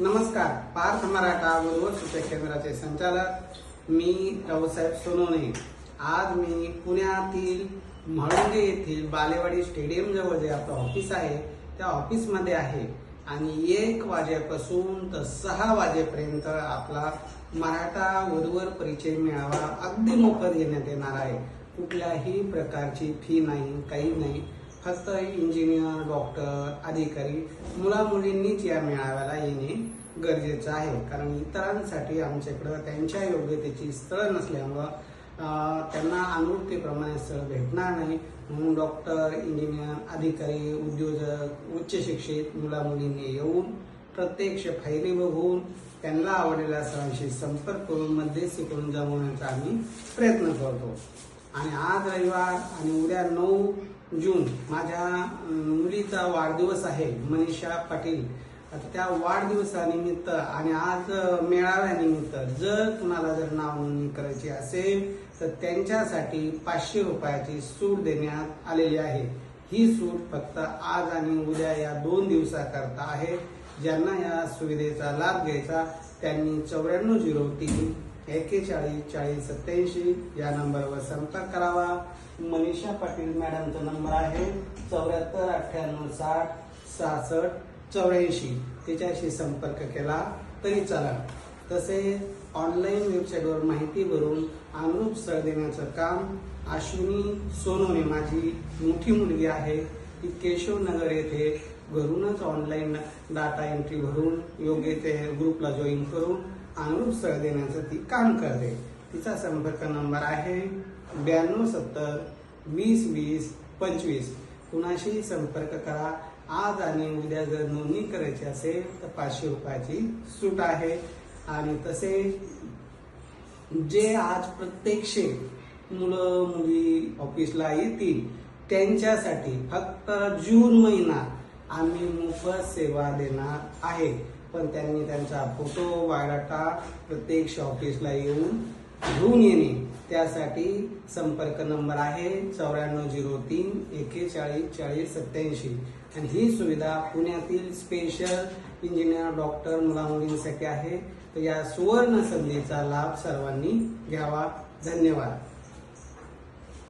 नमस्कार पार्थ मराठा गुरुवर सूचक केंद्राचे संचालक मी रावसाहेब सोनोने. आज मी पुण्यातील म्हाळुंगे येथील बालेवाडी स्टेडियम जवळ जे आपलं ऑफिस आहे त्या ऑफिसमध्ये आहे. आणि एक वाजेपासून तर सहा वाजेपर्यंत आपला मराठा वधूवर परिचय मेळावा अगदी मोफत घेण्यात येणार आहे. कुठल्याही प्रकारची फी नाही काही नाही. फक्त इंजिनियर डॉक्टर अधिकारी मुलामुलींनीच या मेळाव्याला येणे गरजेचं आहे. कारण इतरांसाठी आमच्याकडं त्यांच्या योग्यतेची स्थळं नसल्यामुळं त्यांना अनुवृत्तीप्रमाणे स्थळ भेटणार नाही. म्हणून डॉक्टर इंजिनियर अधिकारी उद्योजक उच्च शिक्षित मुलामुलींनी येऊन प्रत्यक्ष फायली बघून त्यांना आवडलेल्या सरांशी संपर्क करून मध्यस्थी करून जमवण्याचा आम्ही प्रयत्न करतो. आणि आज रविवार आणि उद्या नऊ जून माझ्या मुलीचा वाढदिवस आहे मनीषा पाटील. आता त्या वाढदिवसानिमित्त आणि आज मेळाव्यानिमित्त जर कुणाला जर नाव नोंदणी करायची असेल तर त्यांच्यासाठी पाचशे रुपयाची सूट देण्यात आलेली आहे. ही सूट फक्त आज आणि उद्या या दोन दिवसाकरता आहे. ज्यांना या सुविधेचा लाभ घ्यायचा त्यांनी चौऱ्याण्णव झिरो तीन एक्केचाळीस चाळीस सत्याऐंशी या नंबरवर संपर्क करावा. मनीषा पाटील मॅडमचा नंबर आहे चौऱ्याहत्तर अठ्ठ्याण्णव साठ सहासष्ट चौऱ्याऐंशी. तिच्याशी संपर्क केला तरी चला तसे ऑनलाईन वेबसाईटवर माहिती भरून अनुरूप सर देण्याचं काम अश्विनी सोनोने माझी मोठी मुलगी आहे. ती केशवनगर येथे घरूनच ऑनलाईन डाटा एंट्री भरून योग्य ते ग्रुपला जॉईन करून अनुरूप सर देण्याचं ती काम करते. तिचा संपर्क नंबर आहे ब्याण्णव सत्तर वीस वीस पंचवीस. कुणाशी संपर्क करा. आज आणि उद्या जर नोंदणी करायची असेल तर पाचशे रुपयाची सूट आहे. आणि तसे जे आज प्रत्यक्ष मुलं मुली ऑफिसला येतील त्यांच्यासाठी फक्त जून महिना आम्ही मोफत सेवा देणार आहे. पण त्यांनी त्यांचा फोटो बायोडाटा प्रत्यक्ष ऑफिसला येऊन घेऊन येणे. त्यासाठी संपर्क नंबर आहे चौऱ्याण्णव झिरो तीन एकेचाळीस चाळीस सत्याऐंशी आणि ही सुविधा पुण्यातील स्पेशल इंजिनियर डॉक्टर मुलामुलींसाठी आहे. तर या सुवर्ण संधीचा लाभ सर्वांनी घ्यावा. धन्यवाद.